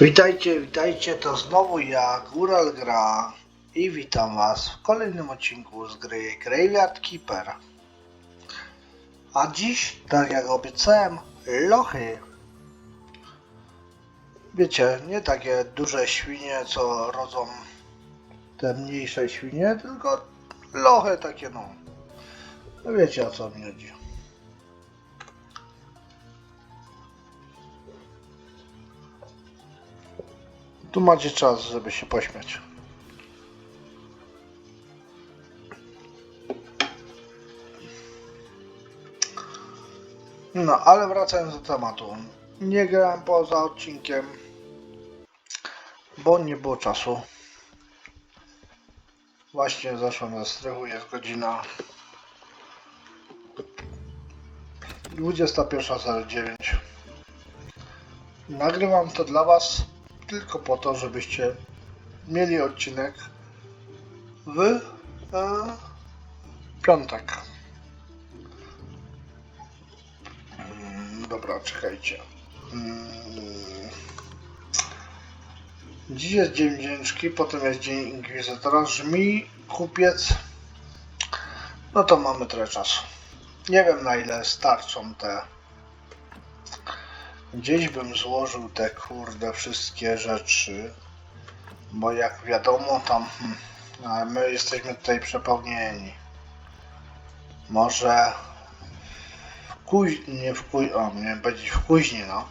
Witajcie, witajcie, to znowu ja, Góral Gra i witam was w kolejnym odcinku z gry Graveyard Keeper. A dziś, tak jak obiecałem, lochy. Wiecie, nie takie duże świnie, co rodzą te mniejsze świnie, tylko lochy takie no. No wiecie o co mi chodzi. Tu macie czas, żeby się pośmiać. No, ale wracając do tematu. Nie grałem poza odcinkiem, bo nie było czasu. Właśnie zaszłem ze strychu, jest godzina 21.09. Nagrywam to dla Was tylko po to, żebyście mieli odcinek w e, piątek. Mm, Dobra, czekajcie. Mm. Dziś jest dzień wdzięczki, potem jest dzień inkwizytora. Żmi, kupiec. No to mamy trochę czasu. Nie wiem na ile starczą te Gdzieś bym złożył te kurde wszystkie rzeczy, bo jak wiadomo tam, hmm, ale my jesteśmy tutaj przepełnieni. Może w kuźni, nie w o nie będzie w kuźni no,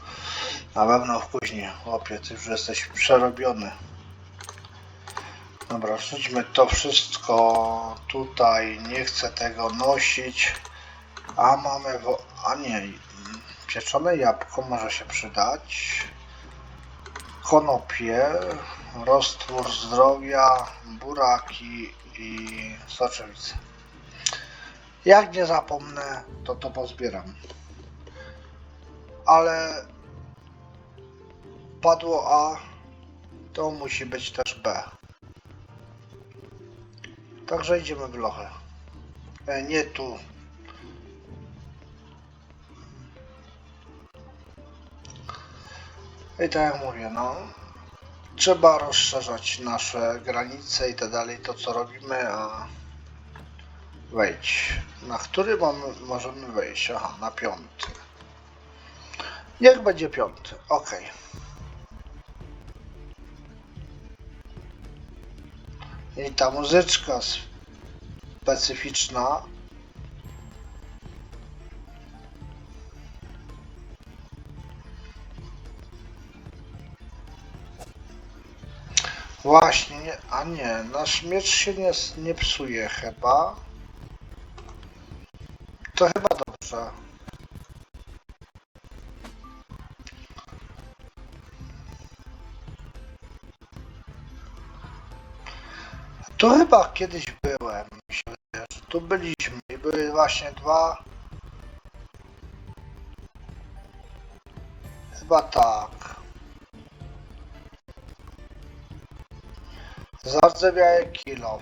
na pewno w kuźni, chłopie, ty już jesteś przerobiony. Dobra, rzućmy to wszystko tutaj, nie chcę tego nosić, a mamy, wo- a nie, Pieczone jabłko może się przydać. Konopie, roztwór zdrowia, buraki i soczewice. Jak nie zapomnę, to to pozbieram. Ale padło A, to musi być też B. Także idziemy w lochę. E, nie tu, I tak jak mówię, no, trzeba rozszerzać nasze granice i tak dalej, to co robimy, a wejdź. Na który mamy, możemy wejść? Aha, na piąty. Niech będzie piąty, ok. I ta muzyczka specyficzna Właśnie, nie, a nie, nasz miecz się nie, nie psuje chyba. To chyba dobrze. Tu chyba kiedyś byłem, wydaje, że tu byliśmy i były właśnie dwa. Chyba tak. Zardzewiały kilof.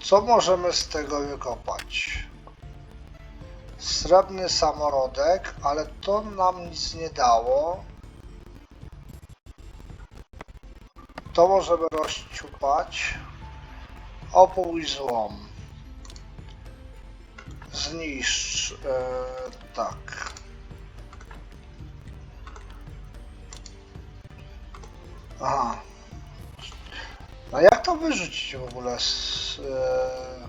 Co możemy z tego wykopać? Srebrny samorodek, ale to nam nic nie dało. To możemy rozciupać. Opół i złom. Zniszcz. Yy, tak. Aha. A jak to wyrzucić w ogóle z... E...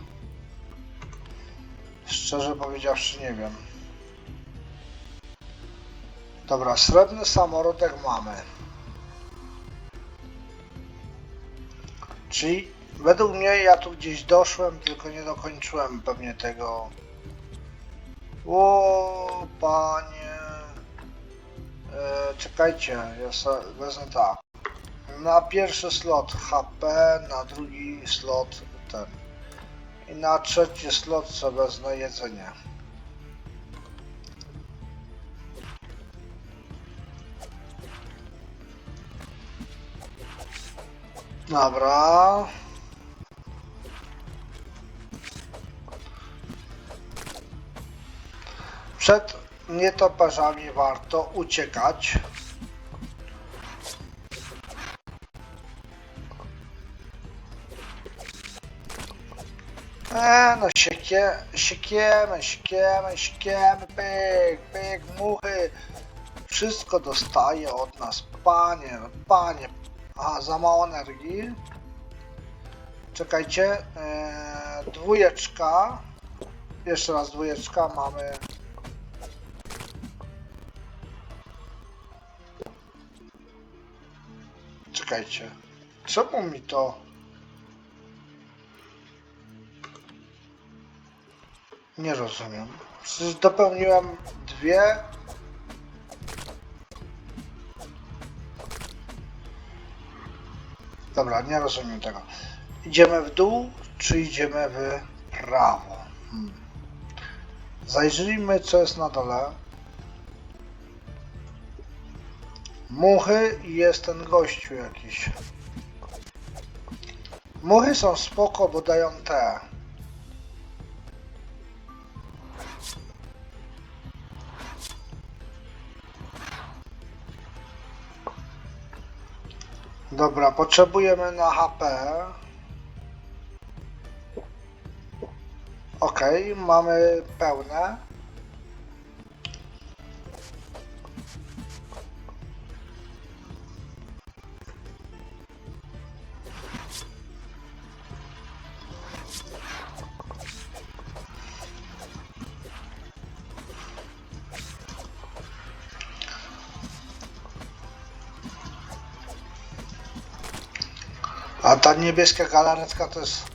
Szczerze powiedziawszy nie wiem. Dobra, srebrny samorodek mamy. Czyli według mnie ja tu gdzieś doszłem, tylko nie dokończyłem pewnie tego. O panie. E, czekajcie, ja wezmę tak na pierwszy slot HP, na drugi slot ten. I na trzeci slot sobie wezmę jedzenie. Dobra. Przed nietoperzami warto uciekać. No siekie, siekiemy, siekiemy, siekiemy, pyk, pyk, muchy. Wszystko dostaje od nas, panie, panie. A, za mało energii. Czekajcie, e, dwójeczka. Jeszcze raz dwójeczka, mamy. Czekajcie, czemu mi to... Nie rozumiem. Przecież dopełniłem dwie. Dobra, nie rozumiem tego. Idziemy w dół, czy idziemy w prawo? Hmm. Zajrzyjmy, co jest na dole. Muchy i jest ten gościu jakiś. Muchy są spoko, bo dają te. Dobra, potrzebujemy na HP. Ok, mamy pełne. A ta niebieska galaretka to jest...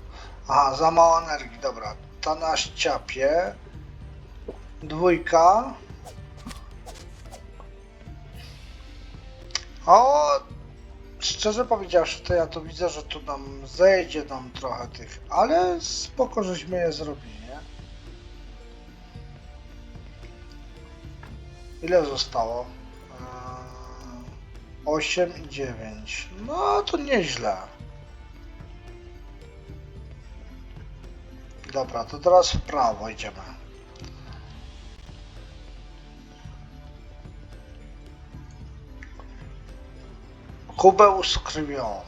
Aha, za mało energii, dobra. Ta na ściapie. Dwójka. O! Szczerze powiedziawszy, to ja to widzę, że tu nam zejdzie nam trochę tych, ale spoko, żeśmy je zrobili, nie? Ile zostało? Eee, 8 i 9. No to nieźle. Dobra, to teraz w prawo idziemy. Kubeł z krwią.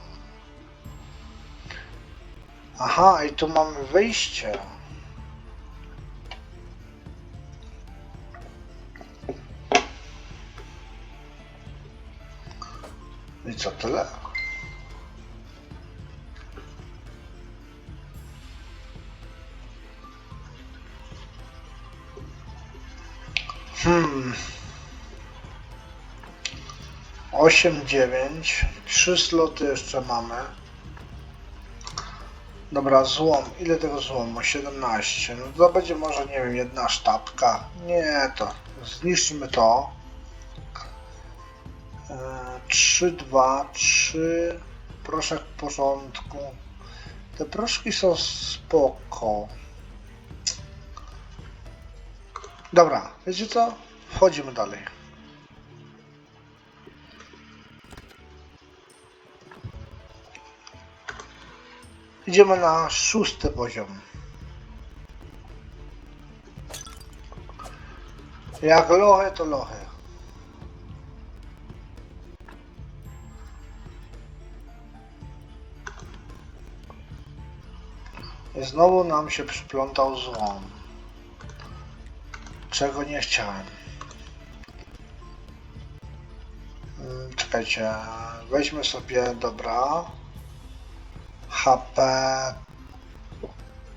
Aha, i tu mamy wyjście. I co tyle? 8, 9. Trzy sloty jeszcze mamy. Dobra, złom. Ile tego złomu? 17. No to będzie może, nie wiem, jedna sztabka. Nie, to zniszczmy to. E, 3, 2, 3. Proszek w porządku. Te proszki są spoko. Dobra, wiecie co? Wchodzimy dalej. Idziemy na szósty poziom. Jak lochy, to lochy. I znowu nam się przyplątał złom. Czego nie chciałem. Mm, Czekajcie, weźmy sobie, dobra. HP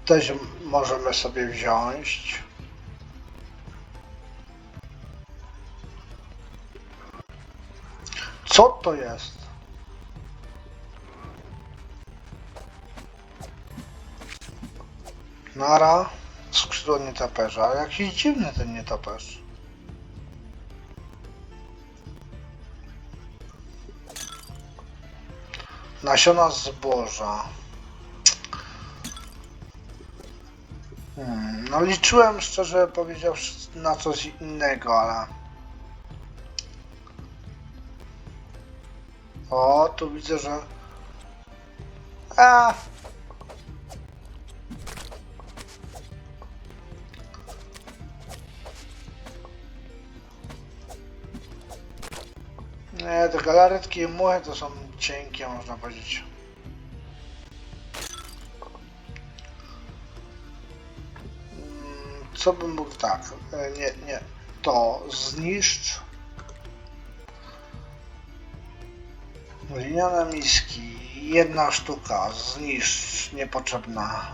też możemy sobie wziąć. Co to jest? Nara, skrzydło nietoperza. Jakiś dziwny ten nietoperz. Nasiona zboża. Hmm, no liczyłem szczerze powiedziawszy na coś innego, ale... O, tu widzę, że... A, Nie, te galaretki i muchy to są cienkie, można powiedzieć. co bym mógł tak, e, nie, nie, to zniszcz. Liniane miski, jedna sztuka, zniszcz, niepotrzebna,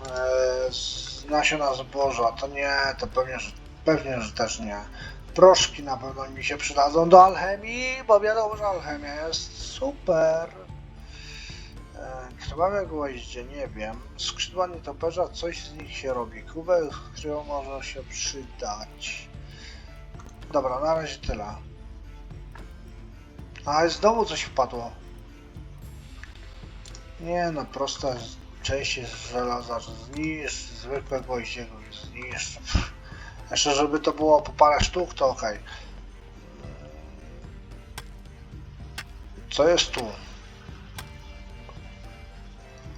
e, nasiona zboża, to nie, to pewnie, pewnie, że też nie. Proszki na pewno mi się przydadzą do alchemii, bo wiadomo, że alchemia jest super. E, Krwawe gwoździe, nie wiem. Skrzydła nietoperza, coś z nich się robi. Kubek, którego może się przydać. Dobra, na razie tyle. A znowu coś wpadło. Nie no, prosta część jest z żelaza, że zniszcz, zwykłe gwoździe zniszcz. Jeszcze żeby to było po parę sztuk, to okej. Co jest tu?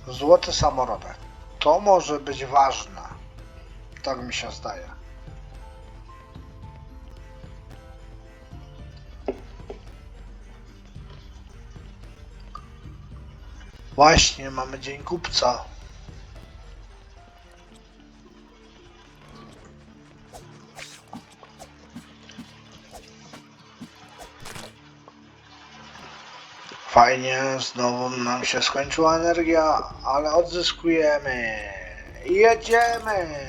Złoty samorodek. To może być ważne. Tak mi się zdaje. Właśnie, mamy dzień kupca. Fajnie, znowu nam się skończyła energia, ale odzyskujemy. Jedziemy!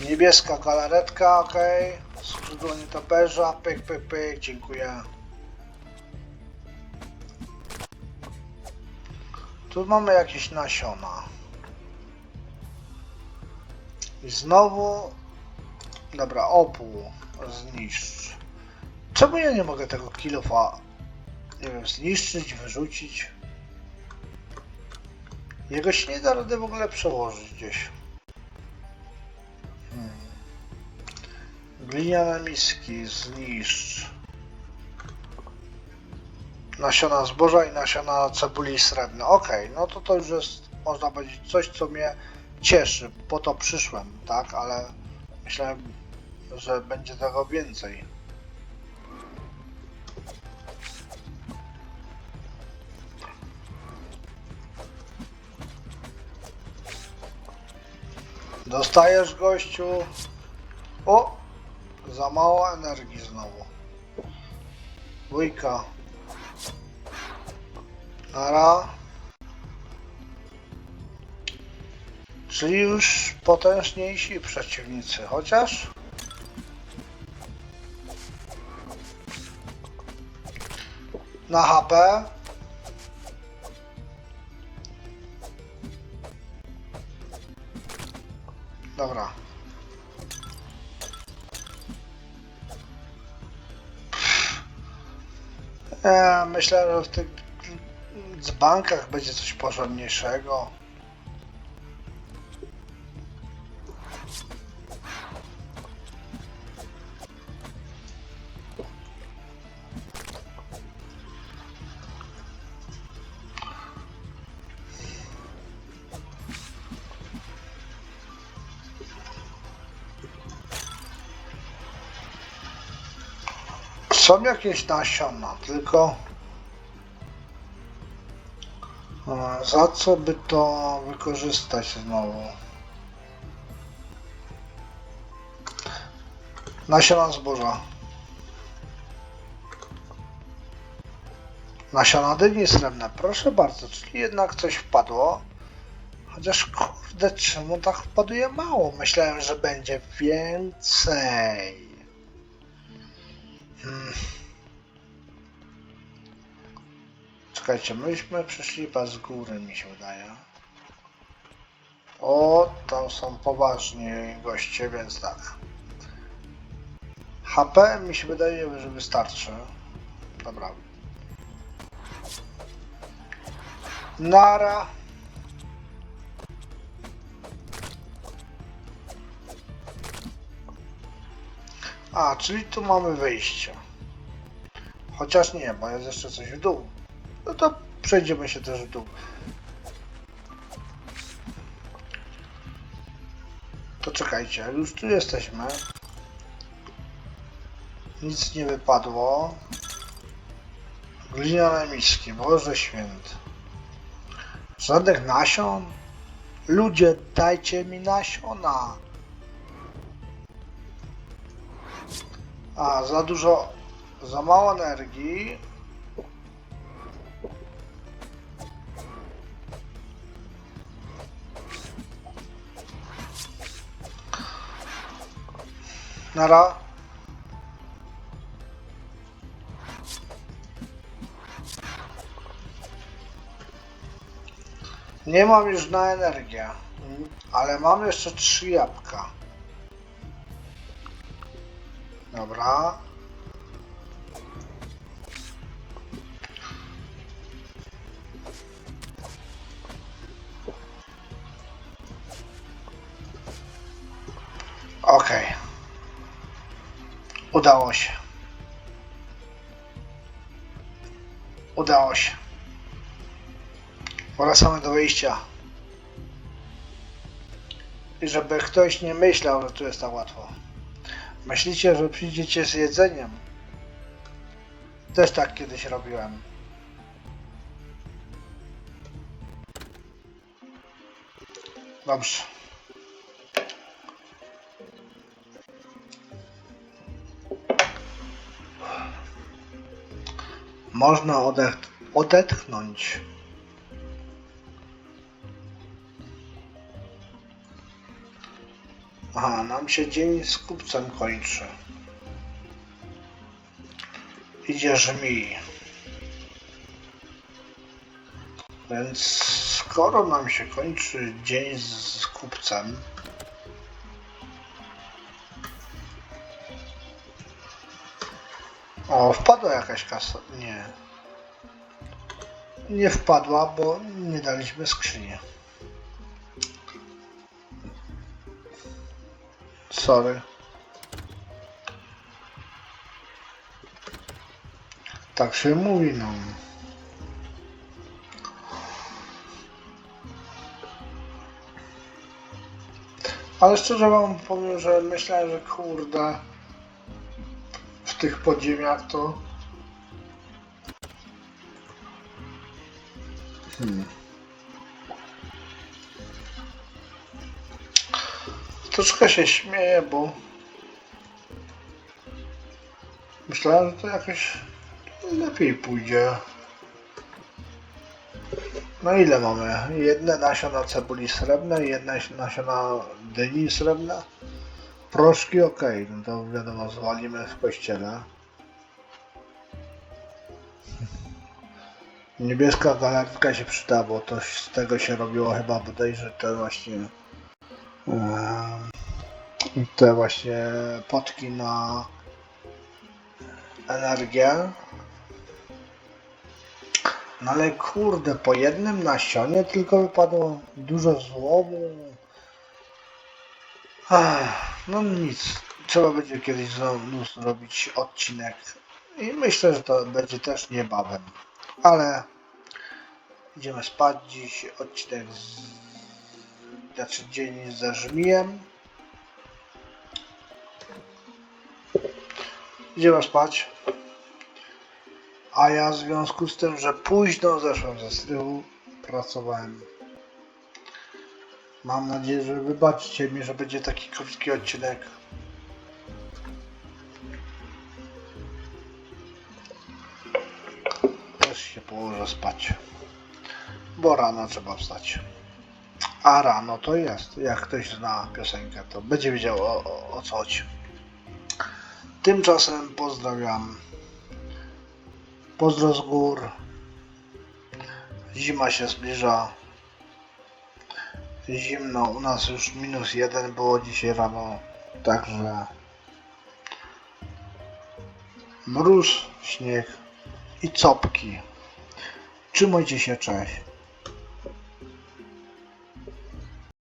Niebieska galaretka, ok. Skrzydło nietoperza, pyk, pyk, pyk, dziękuję. Tu mamy jakieś nasiona. I znowu... Dobra, opół zniszcz. Czemu ja nie mogę tego kilofa, nie wiem, zniszczyć, wyrzucić? Jego się nie da rady w ogóle przełożyć gdzieś. Hmm. Gliniane miski zniszcz. Nasiona zboża i nasiona cebuli srebrne. Okej, no to to już jest, można powiedzieć, coś, co mnie cieszy. Po to przyszłem, tak? Ale myślałem, że będzie tego więcej. Dostajesz gościu. O! Za mało energii znowu. Dwójka. Nara. Czyli już potężniejsi przeciwnicy, chociaż... Na HP. Dobra. Ja myślę, że w tych z bankach będzie coś porządniejszego. Są jakieś nasiona, tylko za co by to wykorzystać znowu? Nasiona zboża. Nasiona dyni srebrne, proszę bardzo, czyli jednak coś wpadło. Chociaż kurde, czemu tak wpaduje mało? Myślałem, że będzie więcej. Hmm. Czekajcie, myśmy przyszli chyba z góry, mi się wydaje. O, tam są poważni goście, więc tak. HP mi się wydaje, że wystarczy. Dobra. Nara. A, czyli tu mamy wyjście. Chociaż nie, bo jest jeszcze coś w dół. No to przejdziemy się też w dół. To czekajcie, już tu jesteśmy. Nic nie wypadło. Gliniane miski, Boże święty. Żadnych nasion? Ludzie, dajcie mi nasiona. A, za dużo, za mało energii. Nara. Nie mam już na energię, ale mam jeszcze trzy jabłka. Dobra. Okej. Udało się. Udało się. Wracamy do wyjścia. I żeby ktoś nie myślał, że tu jest tak łatwo. Myślicie, że przyjdziecie z jedzeniem? Też tak kiedyś robiłem. Dobrze. Można odetchnąć. Aha, nam się dzień z kupcem kończy. Idzie żmij. Więc skoro nam się kończy dzień z kupcem, O, wpadła jakaś kasa. Nie. Nie wpadła, bo nie daliśmy skrzyni. Sorry. Tak się mówi, no. Ale szczerze wam powiem, że myślałem, że kurde w tych podziemiach to hmm. Troszkę się śmieję, bo myślałem, że to jakoś lepiej pójdzie. No ile mamy? Jedne nasiona cebuli srebrne, jedne nasiona dyni srebrne. Proszki ok, no to wiadomo, zwalimy w kościele. Niebieska galaretka się przyda, bo to z tego się robiło chyba bodajże te właśnie em, te właśnie potki na energię. No ale kurde, po jednym nasionie tylko wypadło dużo złomu. No nic, trzeba będzie kiedyś znowu zrobić odcinek i myślę, że to będzie też niebawem, ale idziemy spać dziś, odcinek z... znaczy dzień ze żmijem. Idziemy spać. A ja w związku z tym, że późno zeszłem ze strychu, pracowałem. Mam nadzieję, że wybaczycie mi, że będzie taki krótki odcinek. Też się położę spać. Bo rano trzeba wstać. A rano to jest. Jak ktoś zna piosenkę, to będzie wiedział o, o, o co chodzi. Tymczasem pozdrawiam. Pozdro z gór. Zima się zbliża. Zimno, u nas już minus jeden było dzisiaj rano, także mróz, śnieg i copki. Trzymajcie się, cześć.